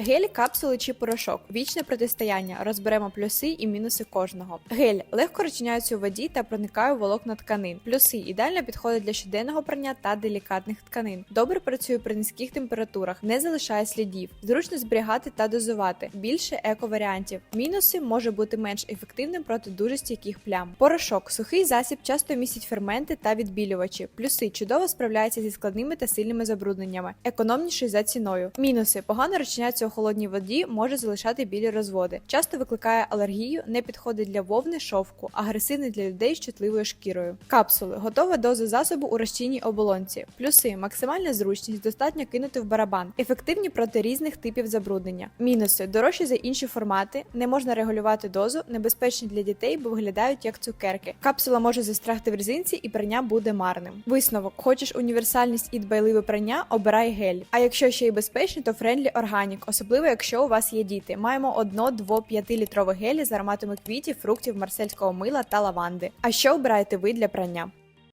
Гель, капсули чи порошок вічне протистояння. Розберемо плюси і мінуси кожного. Гель легко розчиняється у воді та проникає у волокна тканин. Плюси ідеально підходить для щоденного прання та делікатних тканин. Добре працює при низьких температурах, не залишає слідів, зручно зберігати та дозувати. Більше еко-варіантів. Мінуси може бути менш ефективним проти дуже стійких плям. Порошок сухий засіб часто містить ферменти та відбілювачі. Плюси чудово справляється зі складними та сильними забрудненнями, економніший за ціною. Мінуси погано розчиняється у холодній воді, може залишати білі розводи. Часто викликає алергію, не підходить для вовни, шовку, агресивний для людей з чутливою шкірою. Капсули готова доза засобу у розчинній оболонці. Плюси максимальна зручність, достатньо кинути в барабан, ефективні проти різних типів забруднення. Мінуси дорожчі за інші формати, не можна регулювати дозу, небезпечні для дітей, бо виглядають як цукерки. Капсула може застрягти в резинці і прання буде марним. Висновок: хочеш універсальність і дбайливе прання, обирай гель. А якщо ще й безпечний, то френдлі органік, особливо якщо у вас є діти. Маємо одно 2 5 літрове гелі з ароматами квітів, фруктів, марсельського мила та лаванди. А що обираєте ви для прання?